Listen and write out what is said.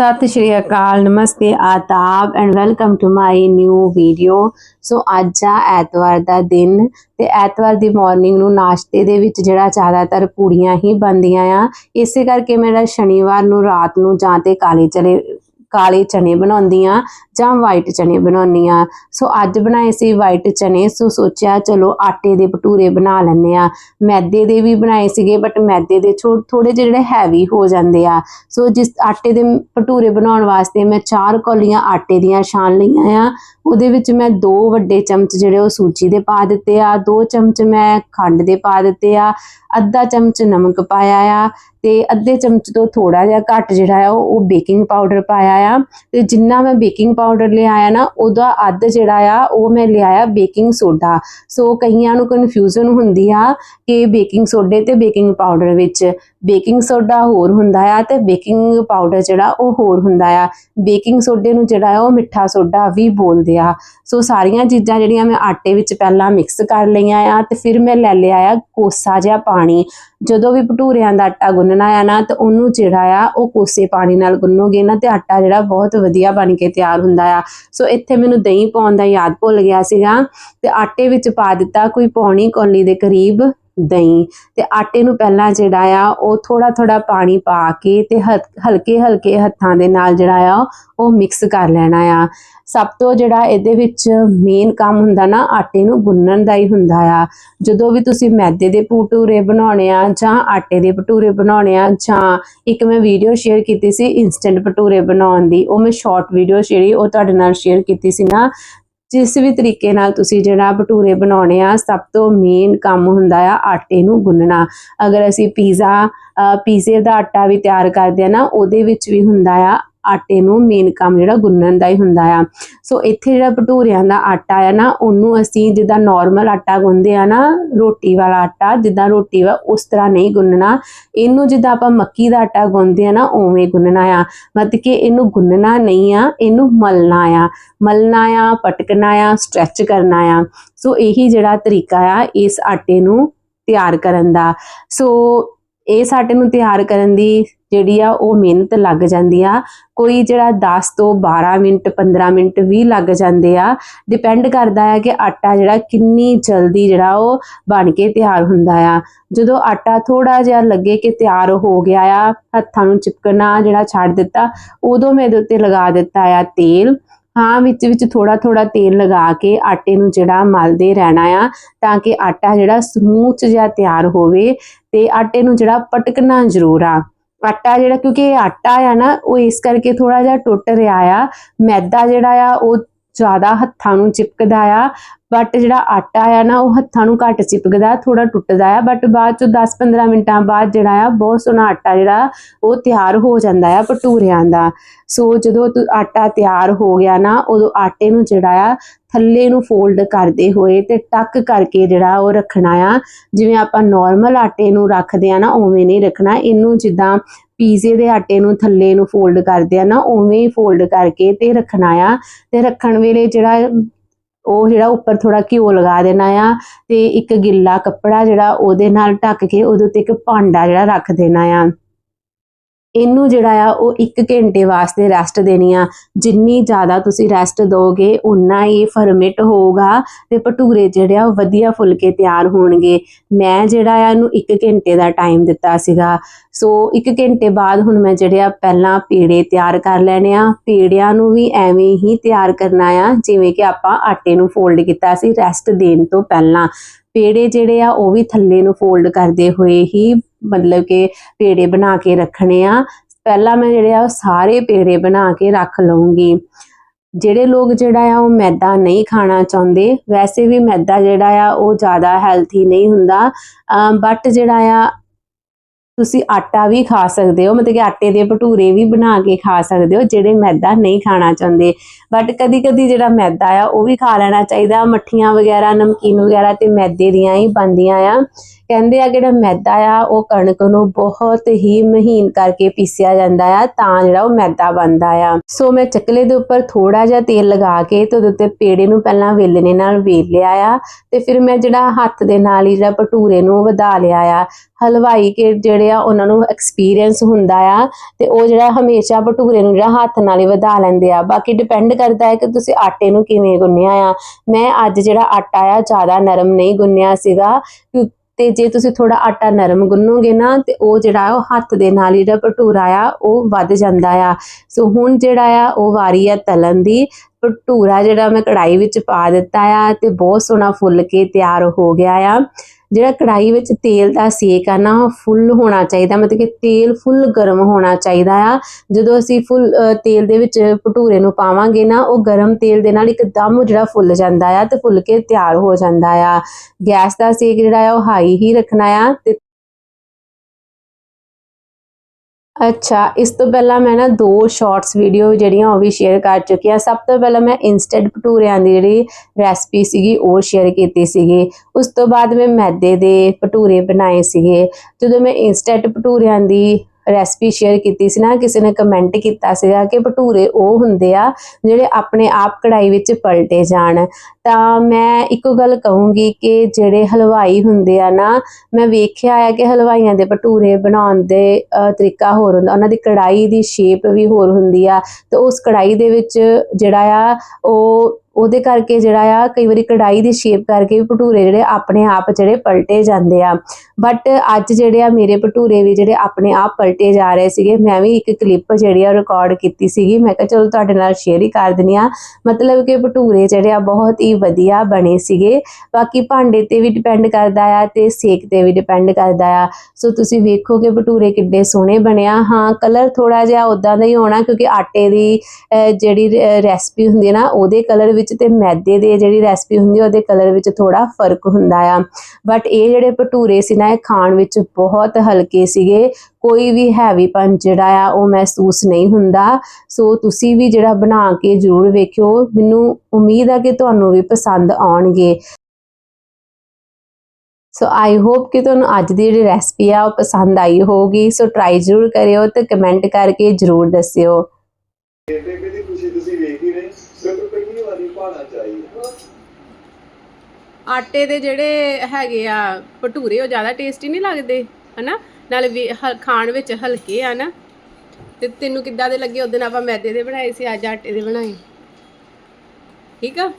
Sat Sri Akal, Namaste, Adab and welcome to my new video so ਅੱਜ ਆ ਐਤਵਾਰ ਦਾ ਦਿਨ ਤੇ ਐਤਵਾਰ ਦੀ ਮਾਰਨਿੰਗ ਨੂੰ ਨਾਸ਼ਤੇ ਦੇ ਵਿੱਚ ਜਿਹੜਾ ਜ਼ਿਆਦਾਤਰ ਪੂੜੀਆਂ ਹੀ ਬਣਦੀਆਂ ਆ, ਇਸੇ ਕਰਕੇ ਮੇਰਾ ਸ਼ਨੀਵਾਰ ਨੂੰ ਰਾਤ ਨੂੰ ਜਾਂ ਤੇ ਕਾਲੇ ਚਲੇ ਕਾਲੇ ਚਨੇ ਬਣਾਉਂਦੀ ਆ ਜਾਂ ਵਾਈਟ ਚਨੇ ਬਣਾਉਂਦੀ ਆ ਸੋ ਅੱਜ ਬਣਾਏ ਸੀ ਵਾਈਟ ਚਨੇ। ਸੋ ਸੋਚਿਆ ਚਲੋ ਆਟੇ ਦੇ ਭਟੂਰੇ ਬਣਾ ਲੈਂਦੇ ਆ ਮੈਦੇ ਦੇ ਵੀ ਬਣਾਏ ਸੀਗੇ ਬਟ ਮੈਦੇ ਦੇ ਥੋੜੇ ਜਿਹੜੇ ਹੈਵੀ ਹੋ ਜਾਂਦੇ ਆ। ਸੋ ਜਿਸ ਆਟੇ ਦੇ ਭਟੂਰੇ ਬਣਾਉਣ ਵਾਸਤੇ ਮੈਂ ਚਾਰ ਕੌਲੀਆਂ ਆਟੇ ਦੀਆਂ ਛਾਣ ਲਈਆਂ ਆ। ਉਹਦੇ ਵਿੱਚ ਮੈਂ ਦੋ ਵੱਡੇ ਚਮਚ ਜਿਹੜੇ ਉਹ ਸੂਜੀ ਦੇ ਪਾ ਦਿੱਤੇ ਆ। ਦੋ ਚਮਚ ਮੈਂ ਖੰਡ ਦੇ ਪਾ ਦਿੱਤੇ ਆ। ਅੱਧਾ ਚਮਚ ਨਮਕ ਪਾਇਆ ਆ। ਤੇ ਅੱਧੇ ਚਮਚ ਤੋਂ ਥੋੜਾ ਜਿਹਾ ਘੱਟ ਜਿਹੜਾ ਆ, ਉਹ ਉਹ ਬੇਕਿੰਗ ਪਾਊਡਰ ਪਾਇਆ ਆ। ਤੇ ਜਿੰਨਾ ਮੈਂ ਬੇਕਿੰਗ ਪਾਊਡਰ ਲਿਆਇਆ ਨਾ, ਉਹਦਾ ਅੱਧ ਜਿਹੜਾ ਆ, ਉਹ ਮੈਂ ਲਿਆਇਆ ਬੇਕਿੰਗ ਸੋਡਾ ਸੋ ਕਈਆਂ ਨੂੰ ਕਨਫਿਊਜ਼ਨ ਹੁੰਦੀ ਆ ਕਿ ਬੇਕਿੰਗ ਸੋਡੇ ਤੇ ਬੇਕਿੰਗ ਪਾਊਡਰ ਵਿੱਚ। ਬੇਕਿੰਗ ਸੋਡਾ ਹੋਰ ਹੁੰਦਾ ਆ ਤੇ ਬੇਕਿੰਗ ਪਾਊਡਰ ਜਿਹੜਾ ਉਹ ਹੋਰ ਹੁੰਦਾ ਆ। ਬੇਕਿੰਗ ਸੋਡੇ ਨੂੰ ਜਿਹੜਾ ਆ ਉਹ ਮਿੱਠਾ ਸੋਡਾ ਵੀ ਬੋਲਦੇ ਆ। ਸੋ ਸਾਰੀਆਂ ਚੀਜ਼ਾਂ ਜਿਹੜੀਆਂ ਮੈਂ ਆਟੇ ਵਿੱਚ ਪਹਿਲਾਂ ਮਿਕਸ ਕਰ ਲਈਆਂ ਆ ਤੇ ਫਿਰ ਮੈਂ ਲੈ ਲਿਆ ਆ ਕੋਸਾ ਜਿਹਾ ਪਾਣੀ। ਜਦੋਂ ਵੀ ਭਟੂਰਿਆਂ ਦਾ ਆਟਾ ਗੁੰਨਣਾ ਆ ਨਾ ਤੇ ਉਹਨੂੰ ਜਿਹੜਾ ਆ ਉਹ ਕੋਸੇ ਪਾਣੀ ਨਾਲ ਗੁੰਨੋਗੇ ਨਾ ਤੇ ਆਟਾ ਜਿਹੜਾ ਬਹੁਤ ਵਧੀਆ ਬਣ ਕੇ ਤਿਆਰ ਹੁੰਦਾ ਆ। ਸੋ ਇੱਥੇ ਮੈਨੂੰ ਦਹੀਂ ਪਾਉਣ ਦਾ ਯਾਦ ਭੁੱਲ ਗਿਆ ਸੀਗਾ ਤੇ ਆਟੇ ਵਿੱਚ ਪਾ ਦਿੱਤਾ ਕੋਈ ਪੌਣੀ ਕੌਲੀ ਦੇ ਕਰੀਬ। ਦਹੀਂ ਤੇ ਆਟੇ ਨੂੰ ਪਹਿਲਾਂ ਜਿਹੜਾ ਆ, ਉਹ ਥੋੜਾ ਥੋੜਾ ਪਾਣੀ ਪਾ ਕੇ ਤੇ ਹਲਕੇ ਹਲਕੇ ਹੱਥਾਂ ਦੇ ਨਾਲ ਜਿਹੜਾ ਆ, ਉਹ ਮਿਕਸ ਕਰ ਲੈਣਾ ਆ। ਸਭ ਤੋਂ ਜਿਹੜਾ ਇਹਦੇ ਵਿੱਚ ਮੇਨ ਕੰਮ ਹੁੰਦਾ ਨਾ, ਆਟੇ ਨੂੰ ਗੁੰਨਣ ਦਾ ਹੀ ਹੁੰਦਾ ਆ। ਜਦੋਂ ਵੀ ਤੁਸੀਂ ਮੈਦੇ ਦੇ ਭਟੂਰੇ ਬਣਾਉਣੇ ਆ ਜਾਂ ਆਟੇ ਦੇ ਭਟੂਰੇ ਬਣਾਉਣੇ ਆ ਜਾਂ ਇੱਕ ਮੈਂ ਵੀਡੀਓ ਸ਼ੇਅਰ ਕੀਤੀ ਸੀ ਇਨਸਟੈਂਟ ਭਟੂਰੇ ਬਣਾਉਣ ਦੀ, ਉਹ ਮੈਂ ਸ਼ਾਰਟ ਵੀਡੀਓ ਜਿਹੜੀ ਉਹ ਤੁਹਾਡੇ ਨਾਲ ਸ਼ੇਅਰ ਕੀਤੀ ਸੀ ਨਾ ਜਿਸ ਵੀ ਤਰੀਕੇ ਨਾਲ ਤੁਸੀਂ ਜਿਹੜਾ ਭਟੂਰੇ ਬਣਾਉਣੇ ਆ, ਸਭ ਤੋਂ ਮੇਨ ਕੰਮ ਹੁੰਦਾ ਆ ਆਟੇ ਨੂੰ ਗੁੰਨਣਾ। ਅਗਰ ਅਸੀਂ ਪੀਜ਼ਾ ਪੀਜ਼ੇ ਦਾ ਆਟਾ ਵੀ ਤਿਆਰ ਕਰਦੇ ਆ ਨਾ, ਉਹਦੇ ਵਿੱਚ ਵੀ ਹੁੰਦਾ ਆ ਆਟੇ ਨੂੰ ਮੇਨ ਕੰਮ ਜਿਹੜਾ ਗੁੰਨਣ ਦਾ ਹੀ ਹੁੰਦਾ ਆ। ਸੋ ਇੱਥੇ ਜਿਹੜਾ ਭਟੂਰਿਆਂ ਦਾ ਆਟਾ ਆ ਨਾ, ਉਹਨੂੰ ਅਸੀਂ ਜਿੱਦਾਂ ਨਾਰਮਲ ਆਟਾ ਗੁੰਨਦੇ ਆ ਨਾ, ਰੋਟੀ ਵਾਲਾ ਆਟਾ, ਜਿੱਦਾਂ ਰੋਟੀ ਵਾ ਉਸ ਤਰ੍ਹਾਂ ਨਹੀਂ ਗੁੰਨਣਾ। ਇਹਨੂੰ ਜਿੱਦਾਂ ਆਪਾਂ ਮੱਕੀ ਦਾ ਆਟਾ ਗੁੰਨਦੇ ਆ ਨਾ, ਉਵੇਂ ਗੁੰਨਣਾ ਆ। ਮਤਲਬ ਕਿ ਇਹਨੂੰ ਗੁੰਨਣਾ ਨਹੀਂ ਆ, ਇਹਨੂੰ ਮਲਣਾ ਆ। ਮਲਣਾ ਆ, ਪਟਕਣਾ ਆ ਸਟ੍ਰੈਚ ਕਰਨਾ ਆ। ਸੋ ਇਹੀ ਜਿਹੜਾ ਤਰੀਕਾ ਆ ਇਸ ਆਟੇ ਨੂੰ ਤਿਆਰ ਕਰਨ ਦਾ। ਸੋ ਇਸ ਆਟੇ ਨੂੰ ਤਿਆਰ ਕਰਨ ਦੀ ਜਿਹੜੀ ਆ, ਉਹ ਮਿਹਨਤ ਲੱਗ ਜਾਂਦੀ ਆ। ਕੋਈ ਜਿਹੜਾ 10 ਤੋਂ 12 ਮਿੰਟ 15 ਮਿੰਟ ਵੀ ਲੱਗ ਜਾਂਦੇ ਆ। ਡਿਪੈਂਡ ਕਰਦਾ ਆ ਕਿ ਆਟਾ ਜਿਹੜਾ ਕਿੰਨੀ ਜਲਦੀ ਜਿਹੜਾ ਉਹ ਬਣ ਕੇ ਤਿਆਰ ਹੁੰਦਾ ਆ। ਜਦੋਂ ਆਟਾ ਥੋੜਾ ਜਿਹਾ ਲੱਗੇ ਕਿ ਤਿਆਰ ਹੋ ਗਿਆ ਆ, ਹੱਥਾਂ ਨੂੰ ਚਿਪਕਣਾ ਜਿਹੜਾ ਛੱਡ ਦਿੱਤਾ, ਉਦੋਂ ਮੈਂ ਇਹਦੇ ਉੱਤੇ ਲਗਾ ਦਿੱਤਾ ਆ ਤੇਲ। ਹਾਂ, ਵਿੱਚ ਵਿੱਚ ਥੋੜਾ ਥੋੜਾ ਤੇਲ ਲਗਾ ਕੇ ਆਟੇ ਨੂੰ ਜਿਹੜਾ ਮਲਦੇ ਰਹਿਣਾ ਆ, ਤਾਂ ਕਿ ਆਟਾ ਜਿਹੜਾ ਸਮੂਥ ਜਿਹਾ ਤਿਆਰ ਹੋਵੇ। ਤੇ ਆਟੇ ਨੂੰ ਜਿਹੜਾ ਪਟਕਣਾ ਜ਼ਰੂਰ ਆ। ਆਟਾ ਜਿਹੜਾ, ਕਿਉਂਕਿ ਇਹ ਆਟਾ ਆ ਨਾ, ਉਹ ਇਸ ਕਰਕੇ ਥੋੜਾ ਜਿਹਾ ਟੁੱਟ ਰਿਹਾ ਆ। ਮੈਦਾ ਜਿਹੜਾ ਆ, ਉਹ ਜ਼ਿਆਦਾ ਹੱਥਾਂ ਨੂੰ ਚਿਪਕਦਾ ਆ। ਬਟ ਜਿਹੜਾ ਆਟਾ ਆ ਨਾ, ਉਹ ਹੱਥਾਂ ਨੂੰ ਘੱਟ ਚਿਪਕਦਾ ਥੋੜਾ ਟੁੱਟਦਾ ਆ। ਬਟ ਬਾਅਦ ਚ 10-15 ਮਿੰਟਾਂ ਬਾਅਦ ਜਿਹੜਾ ਆ, ਬਹੁਤ ਸੋਹਣਾ ਆਟਾ ਜਿਹੜਾ, ਉਹ ਤਿਆਰ ਹੋ ਜਾਂਦਾ ਆ ਭਟੂਰਿਆਂ ਦਾ। ਸੋ ਜਦੋਂ ਆਟਾ ਤਿਆਰ ਹੋ ਗਿਆ ਨਾ, ਉਦੋਂ ਆਟੇ ਨੂੰ ਜਿਹੜਾ ਆ, ਥੱਲੇ ਨੂੰ ਫੋਲਡ ਕਰਦੇ ਹੋਏ ਤੇ ਟੱਕ ਕਰਕੇ ਜਿਹੜਾ ਉਹ ਰੱਖਣਾ ਆ। ਜਿਵੇਂ ਆਪਾਂ ਨਾਰਮਲ ਆਟੇ ਨੂੰ ਰੱਖਦੇ ਆ ਨਾ, ਉਵੇਂ ਨਹੀਂ ਰੱਖਣਾ। ਇਹਨੂੰ ਜਿੱਦਾਂ ਪੀਜ਼ੇ ਦੇ ਆਟੇ ਨੂੰ ਥੱਲੇ ਨੂੰ ਫੋਲਡ ਕਰਦੇ ਆ ਨਾ, ਉਵੇਂ ਹੀ ਫੋਲਡ ਕਰਕੇ ਤੇ ਰੱਖਣਾ ਆ। ਤੇ ਰੱਖਣ ਵੇਲੇ ਜਿਹੜਾ ਉਹ ਜਿਹੜਾ ਉੱਪਰ ਥੋੜਾ ਘਿਓ ਲਗਾ ਦੇਣਾ ਆ ਤੇ ਇੱਕ ਗਿੱਲਾ ਕੱਪੜਾ ਜਿਹੜਾ ਉਹਦੇ ਨਾਲ ਢੱਕ ਕੇ ਉਹਦੇ ਉੱਤੇ ਇੱਕ ਭਾਂਡਾ ਜਿਹੜਾ ਰੱਖ ਦੇਣਾ ਆ। ਇਹਨੂੰ ਜਿਹੜਾ ਆ ਉਹ 1 ਘੰਟੇ ਵਾਸਤੇ ਰੈਸਟ ਦੇਣੀ ਆ। ਜਿੰਨੀ ਜ਼ਿਆਦਾ ਤੁਸੀਂ ਰੈਸਟ ਦੋਗੇ ਉਨਾ ਹੀ ਫਰਮਿਟ ਹੋਊਗਾ ਤੇ ਭਟੂਰੇ ਜਿਹੜੇ ਆ ਵਧੀਆ ਫੁੱਲ ਕੇ ਤਿਆਰ ਹੋਣਗੇ। ਮੈਂ ਜਿਹੜਾ ਆ ਇਹਨੂੰ 1 ਘੰਟੇ ਦਾ ਟਾਈਮ ਦਿੱਤਾ ਸੀਗਾ। ਸੋ 1 ਘੰਟੇ ਬਾਅਦ ਹੁਣ ਮੈਂ ਜਿਹੜੇ ਆ ਪਹਿਲਾਂ ਪੇੜੇ ਤਿਆਰ ਕਰ ਲੈਣੇ ਆ। ਪੇੜਿਆਂ ਨੂੰ ਵੀ ਐਵੇਂ ਹੀ ਤਿਆਰ ਕਰਨਾ ਆ, ਜਿਵੇਂ ਕਿ ਆਪਾਂ ਆਟੇ ਨੂੰ ਫੋਲਡ ਕੀਤਾ ਸੀ ਰੈਸਟ ਦੇਣ ਤੋਂ ਪਹਿਲਾਂ। ਪੇੜੇ ਜਿਹੜੇ ਆ ਉਹ ਵੀ ਥੱਲੇ ਨੂੰ ਫੋਲਡ ਕਰਦੇ ਹੋਏ ਹੀ ਮਤਲਬ ਕਿ ਪੇੜੇ ਬਣਾ ਕੇ ਰੱਖਣੇ ਆ। ਪਹਿਲਾਂ ਮੈਂ ਜਿਹੜੇ ਆ ਸਾਰੇ ਪੇੜੇ ਬਣਾ ਕੇ ਰੱਖ ਲਵਾਂਗੀ ਜਿਹੜੇ ਲੋਕ ਜਿਹੜਾ ਆ ਉਹ ਮੈਦਾ ਨਹੀਂ ਖਾਣਾ ਚਾਹੁੰਦੇ, ਵੈਸੇ ਵੀ ਮੈਦਾ ਜਿਹੜਾ ਆ ਉਹ ਜ਼ਿਆਦਾ ਹੈਲਥੀ ਨਹੀਂ ਹੁੰਦਾ। ਬਟ ਜਿਹੜਾ ਆ, ਤੁਸੀਂ ਆਟਾ ਵੀ ਖਾ ਸਕਦੇ ਹੋ, ਮਤਲਬ ਕਿ ਆਟੇ ਦੇ ਭਟੂਰੇ ਵੀ ਬਣਾ ਕੇ ਖਾ ਸਕਦੇ ਹੋ, ਜਿਹੜੇ ਮੈਦਾ ਨਹੀਂ ਖਾਣਾ ਚਾਹੁੰਦੇ। ਬਟ ਕਦੀ ਕਦੀ ਜਿਹੜਾ ਮੈਦਾ ਆ ਉਹ ਵੀ ਖਾ ਲੈਣਾ ਚਾਹੀਦਾ। ਮੱਠੀਆਂ ਵਗੈਰਾ, ਨਮਕੀਨ ਵਗੈਰਾ ਤੇ ਮੈਦੇ ਦੀਆਂ ਹੀ ਬਣਦੀਆਂ ਆ। ਕਹਿੰਦੇ ਆ ਜਿਹੜਾ ਮੈਦਾ ਆ, ਉਹ ਕਣਕ ਨੂੰ ਬਹੁਤ ਹੀ ਮਹੀਨ ਕਰਕੇ ਪੀਸਿਆ ਜਾਂਦਾ ਆ, ਤਾਂ ਜਿਹੜਾ ਉਹ ਮੈਦਾ ਬਣਦਾ ਆ। ਸੋ ਮੈਂ ਚੱਕਲੇ ਦੇ ਉੱਪਰ ਥੋੜਾ ਜਿਹਾ ਤੇਲ ਲਗਾ ਕੇ ਤੇ ਉਹਦੇ ਉੱਤੇ ਪੇੜੇ ਨੂੰ ਪਹਿਲਾਂ ਵੇਲਣੇ ਨਾਲ ਵੇਲ ਲਿਆ ਆ ਤੇ ਫਿਰ ਮੈਂ ਜਿਹੜਾ ਹੱਥ ਦੇ ਨਾਲ ਹੀ ਜਿਹੜਾ ਭਟੂਰੇ ਨੂੰ ਵਧਾ ਲਿਆ ਆ। ਹਲਵਾਈ ਕੇ ਜਿਹੜੇ ਆ, ਉਹਨਾਂ ਨੂੰ ਐਕਸਪੀਰੀਅੰਸ ਹੁੰਦਾ ਆ ਤੇ ਉਹ ਜਿਹੜਾ ਹਮੇਸ਼ਾ ਭਟੂਰੇ ਨੂੰ ਜਿਹੜਾ ਹੱਥ ਨਾਲ ਹੀ ਵਧਾ ਲੈਂਦੇ ਆ। ਬਾਕੀ ਡਿਪੈਂਡ ਕਰਦਾ ਹੈ ਕਿ ਤੁਸੀਂ ਆਟੇ ਨੂੰ ਕਿਵੇਂ ਗੁੰਨਿਆ ਆ। ਮੈਂ ਅੱਜ ਜਿਹੜਾ ਆਟਾ ਆ, ਜ਼ਿਆਦਾ ਨਰਮ ਨਹੀਂ ਗੁੰਨਿਆ ਸੀਗਾ ਤੇ ਜੇ ਤੁਸੀਂ ਥੋੜਾ ਆਟਾ ਨਰਮ ਗੁੰਨੋਗੇ ਨਾ, ਤੇ ਉਹ ਜਿਹੜਾ ਉਹ ਹੱਥ ਦੇ ਨਾਲ ਜਿਹੜਾ ਭਟੂਰਾ ਆ, ਉਹ ਵੱਧ ਜਾਂਦਾ ਆ। ਸੋ ਹੁਣ ਜਿਹੜਾ ਆ, ਉਹ ਵਾਰੀ ਆ ਤਲਣ ਦੀ। ਭਟੂਰਾ ਜਿਹੜਾ ਮੈਂ ਕੜਾਈ ਵਿੱਚ ਪਾ ਦਿੱਤਾ ਆ ਤੇ ਬਹੁਤ ਸੋਹਣਾ ਫੁੱਲ ਕੇ ਤਿਆਰ ਹੋ ਗਿਆ ਆ। ਜਿਹੜਾ ਕੜਾਈ ਵਿੱਚ ਤੇਲ ਦਾ ਸੇਕ ਆ ਨਾ ਫੁੱਲ ਹੋਣਾ ਚਾਹੀਦਾ, ਮਤਲਬ ਕਿ ਤੇਲ ਫੁੱਲ ਗਰਮ ਹੋਣਾ ਚਾਹੀਦਾ ਆ। ਜਦੋਂ ਅਸੀਂ ਫੁੱਲ ਤੇਲ ਦੇ ਵਿੱਚ ਭਟੂਰੇ ਨੂੰ ਪਾਵਾਂਗੇ ਨਾ, ਉਹ ਗਰਮ ਤੇਲ ਦੇ ਨਾਲ ਇੱਕਦਮ ਜਿਹੜਾ ਫੁੱਲ ਜਾਂਦਾ ਆ ਤੇ ਫੁੱਲ ਕੇ ਤਿਆਰ ਹੋ ਜਾਂਦਾ ਆ। ਗੈਸ ਦਾ ਸੇਕ ਜਿਹੜਾ ਆ, ਉਹ ਹਾਈ ਹੀ ਰੱਖਣਾ ਆ ਤੇ ਅੱਛਾ, ਇਸ ਤੋਂ ਪਹਿਲਾਂ ਮੈਂ ਨਾ ਦੋ ਸ਼ਾਰਟਸ ਵੀਡੀਓ ਜਿਹੜੀਆਂ ਉਹ ਵੀ ਸ਼ੇਅਰ ਕਰ ਚੁੱਕੀ ਹਾਂ। ਸਭ ਤੋਂ ਪਹਿਲਾਂ ਮੈਂ ਇਨਸਟੈਂਟ ਭਟੂਰਿਆਂ ਦੀ ਜਿਹੜੀ ਰੈਸਪੀ ਸੀਗੀ, ਉਹ ਸ਼ੇਅਰ ਕੀਤੀ ਸੀਗੀ। ਉਸ ਤੋਂ ਬਾਅਦ ਮੈਂ ਮੈਦੇ ਦੇ ਭਟੂਰੇ ਬਣਾਏ ਸੀਗੇ। ਜਦੋਂ ਮੈਂ ਇਨਸਟੈਂਟ ਭਟੂਰਿਆਂ ਦੀ ਰੈਸਪੀ ਸ਼ੇਅਰ ਕੀਤੀ ਸੀ ਨਾ ਕਿਸੇ ਨੇ ਕਮੈਂਟ ਕੀਤਾ ਸੀਗਾ ਕਿ ਭਟੂਰੇ ਉਹ ਹੁੰਦੇ ਆ ਜਿਹੜੇ ਆਪਣੇ ਆਪ ਕੜਾਈ ਵਿੱਚ ਪਲਟੇ ਜਾਣ। ਤਾਂ ਮੈਂ ਇੱਕੋ ਗੱਲ ਕਹੂੰਗੀ ਕਿ ਜਿਹੜੇ ਹਲਵਾਈ ਹੁੰਦੇ ਆ ਨਾ ਮੈਂ ਵੇਖਿਆ ਆ ਕਿ ਹਲਵਾਈਆਂ ਦੇ ਭਟੂਰੇ ਬਣਾਉਣ ਦੇ ਅ, ਤਰੀਕਾ ਹੋਰ ਹੁੰਦਾ ਉਹਨਾਂ ਦੀ ਕੜਾਈ ਦੀ ਸ਼ੇਪ ਵੀ ਹੋਰ ਹੁੰਦੀ ਆ। ਤੇ ਉਸ ਕੜਾਈ ਦੇ ਵਿੱਚ ਜਿਹੜਾ ਆ ਉਹ ਉਹਦੇ ਕਰਕੇ ਜਿਹੜਾ ਆ, ਕਈ ਵਾਰੀ ਕੜਾਈ ਦੀ ਸ਼ੇਪ ਕਰਕੇ ਵੀ ਭਟੂਰੇ ਜਿਹੜੇ ਆਪਣੇ ਆਪ ਜਿਹੜੇ ਪਲਟੇ ਜਾਂਦੇ ਆ। ਬਟ ਅੱਜ ਜਿਹੜੇ ਆ, ਮੇਰੇ ਭਟੂਰੇ ਵੀ ਜਿਹੜੇ ਆਪਣੇ ਆਪ ਪਲਟੇ ਜਾ ਰਹੇ ਸੀਗੇ, ਮੈਂ ਵੀ ਇੱਕ ਕਲਿੱਪ ਜਿਹੜੀ ਆ ਰਿਕਾਰਡ ਕੀਤੀ ਸੀਗੀ। ਮੈਂ ਕਿਹਾ, ਚਲੋ ਤੁਹਾਡੇ ਨਾਲ ਸ਼ੇਅਰ ਹੀ ਕਰ ਦਿੰਦੀ ਆ। ਮਤਲਬ ਕਿ ਭਟੂਰੇ ਜਿਹੜੇ ਆ, ਬਹੁਤ ਹੀ ਵਧੀਆ ਬਣੇ ਸੀਗੇ। ਬਾਕੀ ਭਾਂਡੇ ਤੇ ਵੀ ਡਿਪੈਂਡ ਕਰਦਾ ਆ ਤੇ ਸੇਕ ਤੇ ਵੀ ਡਿਪੈਂਡ ਕਰਦਾ ਆ। ਸੋ ਤੁਸੀਂ ਵੇਖੋ ਕਿ ਭਟੂਰੇ ਕਿੱਡੇ ਸੋਹਣੇ ਬਣਿਆ ਹਾਂ ਕਲਰ ਥੋੜਾ ਜਿਹਾ ਉਦਾਂ ਦਾ ਹੀ ਹੋਣਾ, ਕਿਉਂਕਿ ਆਟੇ ਦੀ ਜਿਹੜੀ ਰੈਸਪੀ ਹੁੰਦੀ ਹੈ ਨਾ, ਉਹਦੇ ਕਲਰ ਵਿੱਚ ਤੇ ਮੈਦੇ ਦੇ ਜਿਹੜੀ ਰੈਸਪੀ ਹੁੰਦੀ ਹੈ ਉਹਦੇ ਕਲਰ ਵਿੱਚ ਥੋੜਾ ਫ਼ਰਕ ਹੁੰਦਾ ਆ। ਬਟ ਇਹ ਜਿਹੜੇ ਭਟੂਰੇ ਸੀ ਨਾ, ਇਹ ਖਾਣ ਵਿੱਚ ਬਹੁਤ ਹਲਕੇ ਸੀਗੇ। ਕੋਈ ਵੀ ਹੈਵੀਪਨ ਜਿਹੜਾ ਆ, ਉਹ ਮਹਿਸੂਸ ਨਹੀਂ ਹੁੰਦਾ। ਸੋ ਤੁਸੀਂ ਵੀ ਜਿਹੜਾ ਬਣਾ ਕੇ ਜ਼ਰੂਰ ਵੇਖਿਓ। ਮੈਨੂੰ ਉਮੀਦ ਆ ਕਿ ਤੁਹਾਨੂੰ ਵੀ ਪਸੰਦ ਆਉਣਗੇ। ਸੋ ਆਈ ਹੋਪ ਕਿ ਤੁਹਾਨੂੰ ਅੱਜ ਦੀ ਜਿਹੜੀ ਰੈਸਪੀ ਆ, ਉਹ ਪਸੰਦ ਆਈ ਹੋਊਗੀ। ਸੋ ਟਰਾਈ ਜ਼ਰੂਰ ਕਰਿਓ ਤੇ ਕਮੈਂਟ ਕਰਕੇ ਜ਼ਰੂਰ ਦੱਸਿਓ ਬੇਬੇ ਦੀ ਖੁਸ਼ੀ ਤੁਸੀਂ ਵੇਖ ਹੀ ਰਹੇ ਸਿਰਫ ਪਹਿਲੀ ਚਾਹੀਦਾ। ਆਟੇ ਦੇ ਜਿਹੜੇ ਹੈਗੇ ਆ, ਭਟੂਰੇ, ਉਹ ਜ਼ਿਆਦਾ ਟੇਸਟੀ ਨਹੀਂ ਲੱਗਦੇ, ਹਨਾ? ਨਾਲੇ ਖਾਣ ਵਿੱਚ ਹਲਕੇ ਆ ਨਾ। ਤੇ ਤੈਨੂੰ ਕਿੱਦਾਂ ਦੇ ਲੱਗੇ? ਉਦੋਂ ਆਪਾਂ ਮੈਦੇ ਦੇ ਬਣਾਏ ਸੀ, ਅੱਜ ਆਟੇ ਦੇ ਬਣਾਏ। ਠੀਕ ਆ?